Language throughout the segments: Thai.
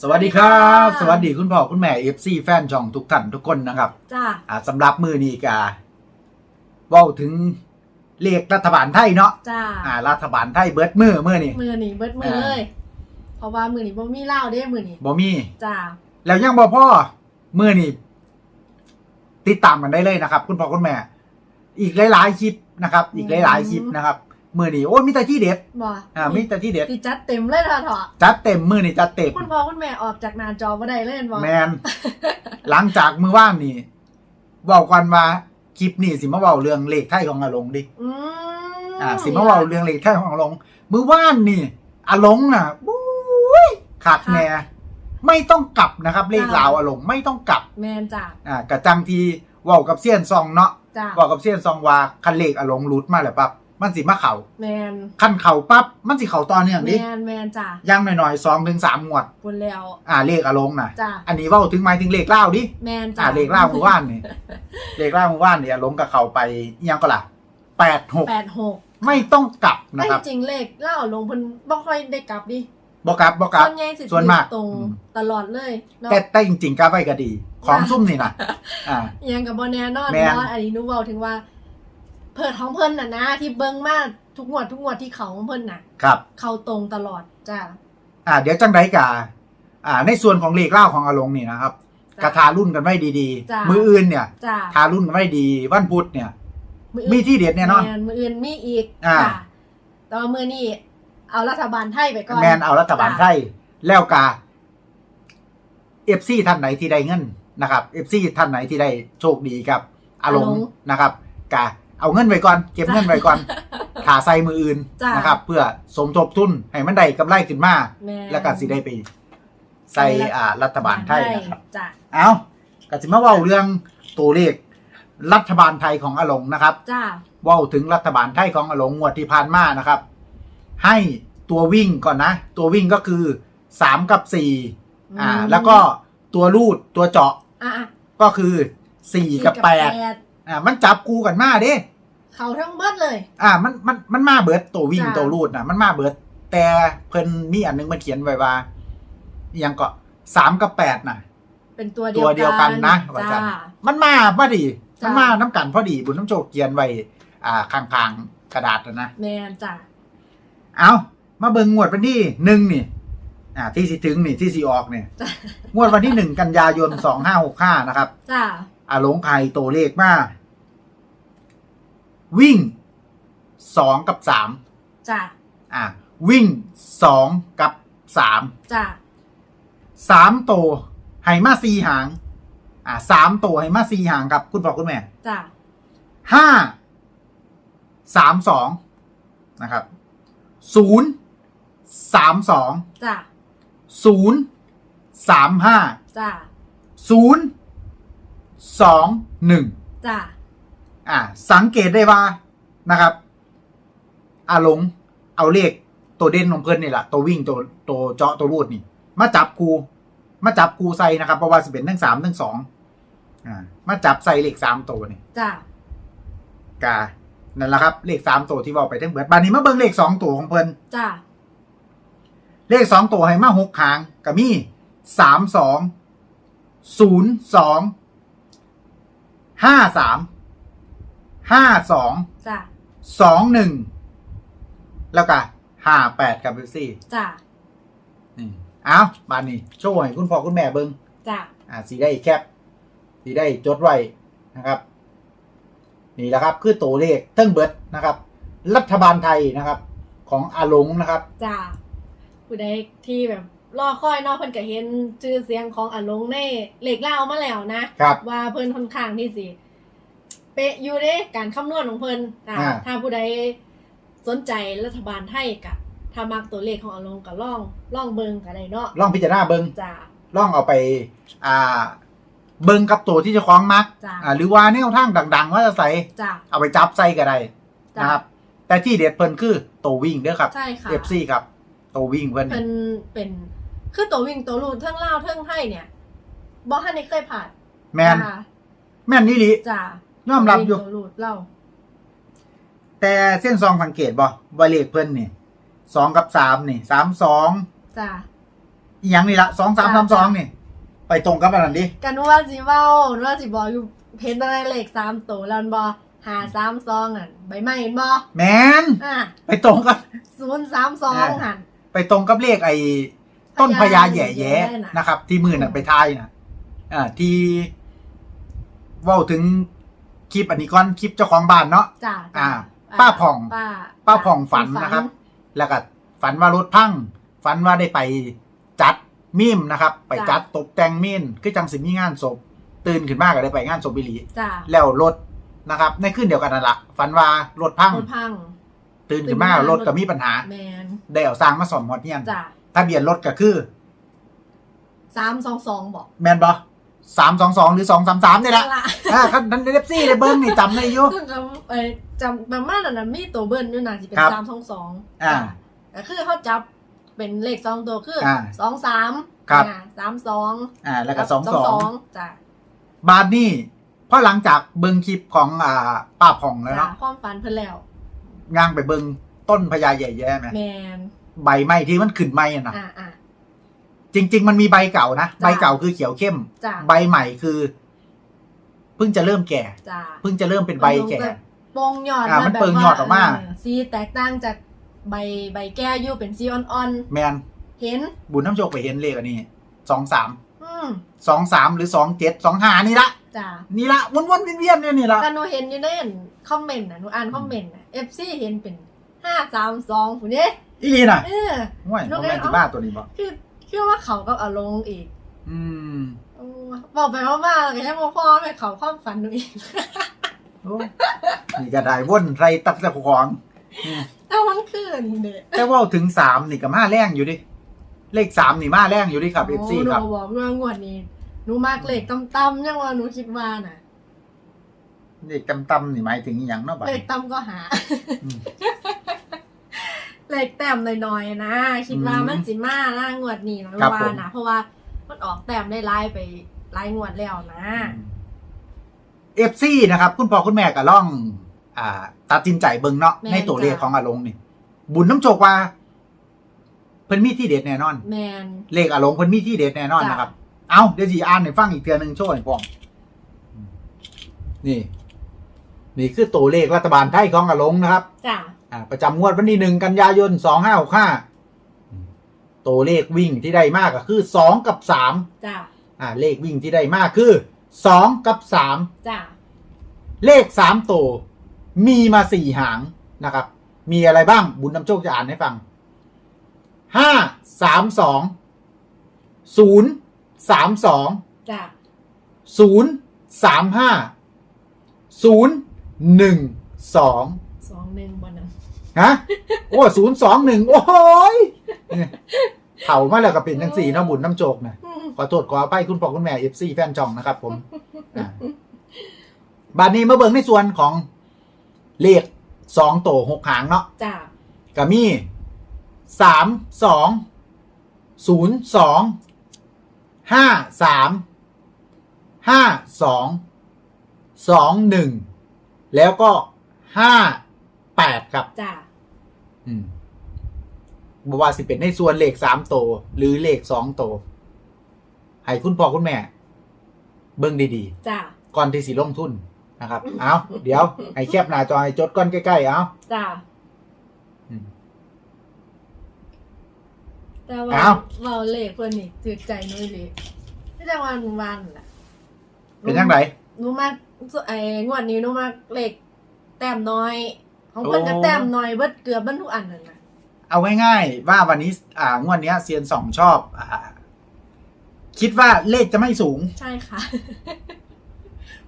สวัสดีครับค่ะสวัสดีคุณพ่อคุณแม่เอฟซีแฟนช่องทุกท่านทุกคนนะครับจ้าอ่าสำหรับมือนี้กาเว้าถึงเลขรัฐบาลไทยเนาะจ้าอ่า รัฐบาลไทยเบิดมือมือนี่มือหนีเบิดมืออ่าเลย เพราะว่ามือหนีบ่มีเหล้าเด้มือหนีบ่มีจ้าแล้วยังบ่พ่อมือนี่ติดตามกันได้เลยนะครับ คุณพ่อคุณแม่ อีกหลายๆคลิปนะครับ อีกหลายๆคลิปนะครับ มือนี่โอ้ยมีแต่ที่เด็ดบ่อ่ามีแต่ที่เด็ด สิจัดเต็มเลยเถอะเถอะจัดเต็มมือนี่จัดเต็มคุณพ่อคุณแม่ออกจากหน้าจอบ่ได้เลยเห็นบ่แมนหลังจากมือว่านนี่เว้ากันว่าคลิปนี้สิมาเว้าเรื่องเลขไทยของอาหลงดิอืมอ่าสิมาเว้าเรื่องเลขไทยของอาหลงมือว่านนี่อาหลงน่ะบุ้ยขาดแน่ไม่ต้องกลับนะครับ เลขลาวอาหลงไม่ต้องกลับ แมนจ้าอ่ากระจังทีเว้ากับเซียนซองเนาะจ้าเว้ากับเซียนซองว่าคันเลขอาหลงรุดมาแล้วปั๊บ มันสิมาเข่าแมนคันเข่าปั๊บมันสิเข่าต่อเนื่องแมดินแมนจ้าอยังหน่อยๆสองถึงสามงวดบุญแล้ว อ่าเลขอาหลงน่ะจ้าอันนี้เว้าถึงหมายถึงเลขลาวดิแมนจ้าอ่าเลขล่างมือว่านนี่เลขล่างมือว่านเนี่ยลงกับเขาไปอิหยังก็ล่ะแปดหกแปดหกไม่ต้องกลับนะไอ้ครับจริงเลขเหล้าลงเพิ่นบ่ค่อยได้กลับดิบอกกลับบอกกลับส่วนใหญ่สิส่วนมากตรงอืมตลอดเลยเนาะแต่แต่จริงๆกลับไปก็ดี ของซุ่มนี่นะอ่าอิหยังกับบอแน่นอนแม่นเนาะอันนี้หนูเว้าถึงว่า เพิ่นของเพิ่นน่ะนะที่เบิ่งมาทุกงวดทุกงวดที่เขาของเพิ่นน่ะ ครับ เข้าตรงตลอดจ้าอ่า เดี๋ยวจังไดกาอ่า ในส่วนของเลขเล่าของอาลงนี่นะครับจ้ะกระทารุ่นกันไว้ดีจ้ะ ๆ มืออื่นเนี่ย จ้าทารุ่นกันไว้ดีวันพุธเนี่ย มือมีอื่นที่เด็ดแน่นอนแม่มืออื่นมีอีกอ่า จ้าแต่ว่ามือนี้เอารัฐบาลไทยไปก่อน แมนเอารัฐบาลไทยแล้วกาเอฟซีท่านไหนที่ได้เงินนะครับเอฟซีท่านไหนที่ได้โชคดีกับอาลง นะครับกา เอาเงินไว้ก่อน เก็บเงินไว้ก่อนถาใส่มืออื่นจ้านนะครับ เพื่อสมทบทุนให้มันได้กำไรขึ้นมา แม่แล้วก็สิได้ไปใส่อ่ารัฐบาลไทยนะครับ จ้าเอาก็สิมาเว้าเรื่องตัวเลขรัฐบาลไทยของอาหลงนะครับ จ้าเว้าถึงรัฐบาลไทยของอาหลงงวดที่ผ่านมานะครับ ให้ตัววิ่งก่อนนะ ตัววิ่งก็คือสามกับสี่อ่าแล้วก็ตัวรูดตัวเจาะอะอะก็คือสี่กับแปดอ่ามันจับกูกันมาเด้ เขาทั้งเบิดเลย อ่ามันมันมันมาเบิดตัววิ่งจ้ะ ตัวรูดนะมันมาเบิด แต่เพิ่นมีอันนึงมันเขียนไว้ว่าอหยังก็สามกับแปดน่ะเป็นตัวตัวเดียวกันนะว่าจ้าจันมันมาพอดี จ้ะ มันมาน้ำกันพอดีบุญน้ำโชคเขียนไว้อ่าข้างๆกระดาษนะนะ แม่นจ้าเอามาเบิ่งงวดวันที่หนึ่งนี่ อ่า ที่สิถึงนี่ที่สิออกเนี่ยจ้ะงวดวันที่หนึ่งกันยายนสองห้าหกห้านะครับ จ้าอ่าหลงไข่ตัวเลขมา วิ่งสองกับสามจ้าอ่าวิ่งสองกับสามจ้าสามตัวให้มาสี่หาง อ่าสามตัวให้มาสี่หางครับ คุณพ่อคุณแม่จ้าห้าสามสองนะครับศูนย์สามสองจ้าศูนย์สามห้าจ้าศูนย์สองหนึ่งจ้า อ่าสังเกตได้ว่านะครับอาหลงเอาเลขตัวเด่นของเพิ่นนี่แหละตัววิ่งตัวตัวเจาะตัวรูดนี่ มาจับกูมาจับกูใส่นะครับเพราะว่าสิเป็นทั้งสามทั้งสองอ่ามาจับใส่เลขสามตัวนี่จ้ากานั่นแหละครับเลขสามตัวที่บอกไปทั้งเบิดบานนี้มาเบิ่งเลขสองตัวของเพิ่นจ้าเลขสองตัวให้มาหกหางก็มีสามสองศูนย์สองห้าสาม ห้าสองจ้าสองหนึ่งแล้วก็ห้าแปดกับเบลซี่จ้านี่เอาบานนี้โชว์ให้คุณพ่อคุณแม่เบิงจ้าอ่าสีได้แคปสีได้จดไว้นะครับ นี่แหละครับคือตัวเลขเทั้งเบิดนะครับ รัฐบาลไทยนะครับ ของอาหลงนะครับ จ้าผู้ใดที่แบบรอคอยเนอกเพิ่นก็เห็นชื่อเสียงของอาหลงในเหล็กเล่ามาแล้วนะครับ ว่าเพิ่นค่อนข้างที่สิ เป๊ะอยู่เด้การคำนวณของเพิ่นอ่าอ่า ถ้าผู้ใดสนใจรัฐบาลไทยกับถ้ามักตัวเลขของอาหลงก็ล่องล่องเบิงก็ได้เนาะลองพิจารณาเบิงจ้าลองเอาไป อ่า เบิงกับตัวที่เจะคล้าของมัก จ้าอ่า หรือว่าแนวทางดัง ๆ ว่าจะใส่จ้าเอาไปจับใส่ก็ได้จ้านะครับ แต่ที่เด็ดเพิ่นคือตัววิ่งเด้อครับ ใช่ค่ะ FC ครับตัววิ่งเพิ่นเพิ่นี่นเป็นคือตัววิ่งตัวรูดเทิงเล่าวเทิงไทยเนี่ยบ่ทันได้เคยผ่านแมนจ้าแม่นนี่ลิจ้า ยอมรับอยู่ รูดเล่าแต่เส้นซองสังเกตบ่ว่าเลขเพิ่นนี่สองกับสามนี่สามสองจ้า อีหยังนี่ละสองสามสามสองนี่ ไปตรงกับอันนั้นดิกันว่าสิเว้าว่าสิบอกอยู่เพนตั้งแต่เลขสามตัวแล้วมันบ่หาสามสองอะใบไม้เห็นบ่แมนอะไปตรงกับ ศูนย์สามสองหัน ไปตรงกับเลขไอ้ต้นพญาแย่แย่นะครับ ที่มือน่ะไปทายนะอ่าที่เว่าถึง คลิปอันนี้ก่อนคลิปเจ้าของบ้านเนาะ จ้าอ่าป้าผ่อง ป้าป้าผ่องฝันนะครับ แล้วก็ฝันว่ารถพัง ฝันว่าได้ไปจัดมิมนะครับ ไปจัดตกแต่งมิมคือจังสิมีงานศพตื่นขึ้นมากก็ได้ไปงานศพบิลี จ้าแล้วรถนะครับ ในคืนเดียวกันนั่นละฝันว่ารถพังรถพัง ตื่นขึ้นมากรถก็มีปัญหา แมนได้เอาสร้างมาสอมหมดเนี่ยจ้าทะเบียนรถก็คือสามสองสองบอกแมนบอ สามสองสองหรือสองสามสามนี่แหละละอ่าคันนั้นเดฟซี่ในเบิ้งนี่จำได้อยู่ซึ่งก็เอ่อจำประมาณนั้นนะมีตัวเบิ้ลอยู่นะที่เป็นครับสามสองสองอ่าก็คือเขาจับเป็นเลขสองตัวคืออาสองสามครับอ่าสามสองอ่าแล้วก็สองสองจ้าบาทนี่เพราะหลังจากเบิ้งคลิปของอ่าป้าผ่องแล้วจ้าเนาะความฝันเพิ่นแล้วย่างไปเบิ้งต้นพญาใหญ่แย่ไหมแมนใบไม้ที่มันขึ้นไม้อะนะอ่าอ่า จริง ๆ มันมีใบเก่านะจ้ะใบเก่าคือเขียวเข้ม จ้าใบใหม่คือ เพิ่งจะเริ่มแก่ จ้าเพิ่งจะเริ่มเป็นใบแก่โปงยอดอ่ามันแบบเปิงยอดออกมา เสีแตกต่างจากใบใบแก้อยู่เป็นสีอ่อนแมนๆ เห็น บุญน้ำโชคไปเห็นเลขอันนี้สองสามอืมสองสามหรือสองเจ็ดสองห้านี่ละจ้านี่ละวนๆเวียนๆเนี่ยนี่ละแต่หนูเห็นอยู่ในคอมเมนต์นะหนูอ่านคอมเมนต์นะเอฟซีเห็นเป็นห้าสามสองผู้นี้อีลีน่ะเออ ห่วยลูโมกแมเอ้นยติบ้าตัวนี้บ่คือ คือว่าเขากับอาลงอีก อืมโอ้บอกไปว่ามาแค่พ่อพ่อไปเขาความฝันหนูอีก โอ้นี่ก็ได้วนไรตับตะของอืมแต่มันคือนี่เด็แต่ว่าถึงสามนี่ก็มาแรงอยู่ดิ เลขสามนี่มาแรงอยู่ดิครับเอฟซีหนูครับ บอกว่างวดนี้หนูมากเลขต่ำๆยังว่าหนูคิดว่าน่ะเลขตำๆนี่หมายถึงอหย่างเนาะบัดเลขนี้ต่ำก็หา อืม เลขแต้มหน่อยๆนะ คิดว่าอืมมันสิมาหน้างวดนี้นะครับว่าผมนะเพราะว่ามันออกแต้มได้ไล่ไปไล่งวดแล้วนะเอฟซีนะครับ คุณพ่อคุณแม่ก็ล่อง อ่าตัดสินใจเบิ่งเนาะแม่นในตัวเลขจ้ะของอาลงนี่ บุญน้ำโจกว่า เพิ่นมีที่เด็ดแน่นอนแมนเลขอาลงเพิ่นมีที่เด็ดแน่นอนจ้ะนะครับ เอาเดี๋ยวสิอ่านให้ฟังอีกเทื่อหนึงโชว์ให้พ่อมนี่ นี่คือตัวเลขรัฐบาลไทยของอาลงนะครับจ้ะ อ่าประจำงวดวันที่หนึ่งกันยายนสองห้าหกห้าตัวเลขวิ่งที่ได้มากก็คือสองกับสามจ้ะอ่าเลขวิ่งที่ได้มากคือสองกับสามจ้ะเลขสามตัวมีมาสี่หางนะครับ มีอะไรบ้าง บุญนำโชคจะอ่านให้ฟังห้าสามสองศูนย์สามสองจ้ะศูนย์สามห้าศูนย์หนึ่งสองสองหนึ่งบนนั้น ฮะ โอ้ศูนย์สองหนึ่งโอ้โหยเนี่ยเผามาแล้วก็เป็นทั้งสี่เนาะบุญน้ำโจกนะอืมขอโทษขออภัยคุณพ่อคุณแม่เอฟซีแฟนจองนะครับ ผมอ่าบาดนี้มาเบิ่งในส่วนของเลขสองโตหกหางเนาะจ้ะก็มีสามสองศูนย์สองห้าสามห้าสองสองหนึ่งแล้วก็ห้า แปดครับ จ้ะอืมบอกว่าสิเป็นในส่วนเลขสามโตวหรือเลขสองโตวให้คุณพ่อคุณแม่ เบิ่งดีจ้ะๆ ก่อนที่สิลงทุนนะครับ เอาเดี๋ยวให้แคบหน้าจอให้จดก้อนใกล้ๆ เอาจ้ะอืม แต่ว่าอ้าวเมาเลขเพื่อนนี่จืดใจหนุ้ยเลยไม่จังวันวันแหละเป็นยังไงหนูมาไอ้งวดนี้หนูมาเลขแต้มน้อย ของเพิ่นก็โอ้แต้มน้อยเบิดเกือบเบิดทุกอันนั่นน่ะเอาง่ายๆว่าวันนี้ อ่างวดเนี้ยเซียนสองชอบอ่าคิดว่าเลขจะไม่สูง ใช่ค่ะ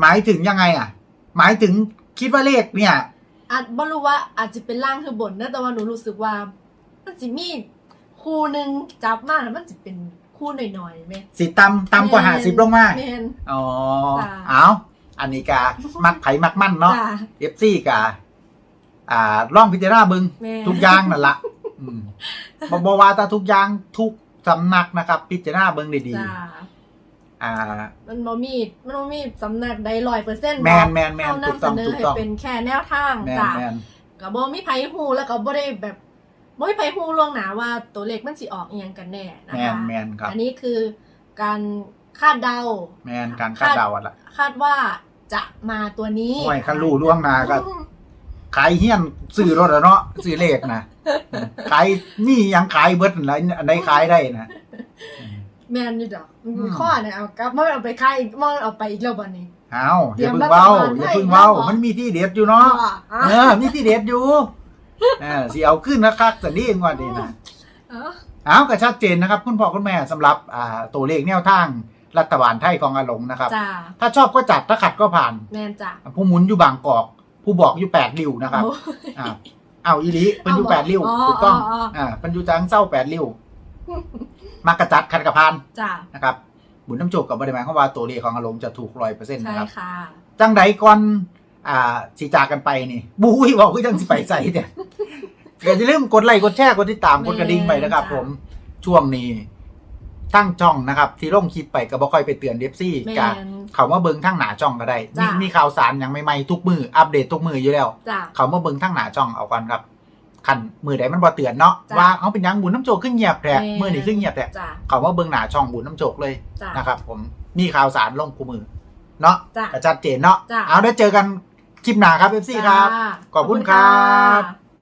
หมายถึงยังไงอะ หมายถึงคิดว่าเลขเนี่ย อาจบ่รู้ว่าอาจจะเป็นล่างคือบนนะแต่ว่าหนูรู้สึกว่า มันสิมีคู่หนึ่งจับมาแล้วมันจะเป็นคู่หน่อยๆไหมสิตำตำกว่าหาสิบลงมาแมนอ๋อ จ้ะ เอาอันนี้กามักไผมักมั่นเนาะจ้ะ เอฟซีกา อ่าล่องพิจารณาเบึงแม่ ทุกอย่างนั่นละอืมบอบว่าแตาทุกอย่างทุกสำนักนะครับ พิจารณาเบิ่งดีจ้ะๆอ่า มันบ่มีมันบ่มีสำนักใดร้อยเปอร์เซ็นต์แมนแมนแมนเขาถูกนำเสต้องนอถูกให้ต้องเป็นแค่แนวทางแมนจ้ะแมน ก็บ่มีไผฮู้แล้วก็บ่ได้แบบบ่มีไผฮู้ล่วงหน้าว่าตัวเลขมันสิออกอีหยังกันแน่นะแมคะนแมนครับ อันนี้คือการคาดเดา แมนการคาดเดาอะล่ะคาดว่าจะมาตัวนี้ห่วยคันรู้ล่วงหน้าก็ ขายเฮี้ยนซื้อรถอะเนาะซื้อเลขนะขายมีหยังขายเบิดอะไรอันใดขายได้นะแมนอยู่ดอกอืมข้อเนี่ยเอากลับมันเอาไปขายอีกมันเอาไปอีกแล้วบัดนี้เอาอย่าเพิ่งเตรียมเว้ารัฐบาลอย่าเพิ่งเว้าให้มันมีที่เด็ดอยู่เนาะอะเออมีที่เด็ดอยู่เออสิเอาขึ้นนะคักแต่นี่เองว่าดีนะเอ้าเอาก็ชัดเจนนะครับ คุณพ่อคุณแม่สำหรับอ่าตัวเลขแนวทางรัฐบาลไทยของอาหลงนะครับจ้าถ้าชอบก็จัดถ้าขัดก็ผ่านแมนจ้าผู้หมุนอยู่บางกอก ผู้บอกอยู่แปดริ้วนะครับโอ้อ่าเอาอีหลีเป็นอยู่เอาบอกแปดริ้วอ๋อถูกต้องอ๋ออ๋ออ่อ่าเป็นอยู่จังเศร้าแปดริ้วมากระจัดขัดกระพานจ้านะครับบุญน้ำโจกกับบริมาณเข้าว่าตัวเลขของอารมณ์จะถูกร้อยเปอร์เซ็นต์ใช่นะครับค่ะจังใดก่อนอ่าสีจากกันไปนี่บุ้ยบอกคือจังสิไปใส่เนี่ยอย่าลืมกดไลค์กดแชร์กดติดตามกดกระดิ่งไปนะครับ ผมช่วงนี้ ทั้งช่องนะครับ ที่ลงคลิปไปก็บ่ค่อยไปเตือนเดฟซี่แมกะนเขามาเบิ่งทั้งหนาช่องก็ได้มีจ้ะ มีข่าวสารอย่างใหม่ๆทุกมืออัปเดตทุกมืออยู่แล้ว จ้าเขามาเบิ่งทั้งหนาช่องเอาก่อนครับคันมือใดมันบ่เตือนเนาะจ้ะว่าเอาเป็นหยังบุญน้ำโจกขึ้นเงียบแท้แม่มือนี่ขึ้นเงียบแท้จ้าเขามาเบิ่งหนาช่องบุญน้ำโจกเลยจ้านะครับ ผมมีข่าวสารลงกูมือเนาะจ้ะกระชัดเจนเนาะจ้ะ เอาได้เจอกันคลิปหน้าครับเอฟซีครับ จ้าขอบคุณครับขอบคุณค่ะ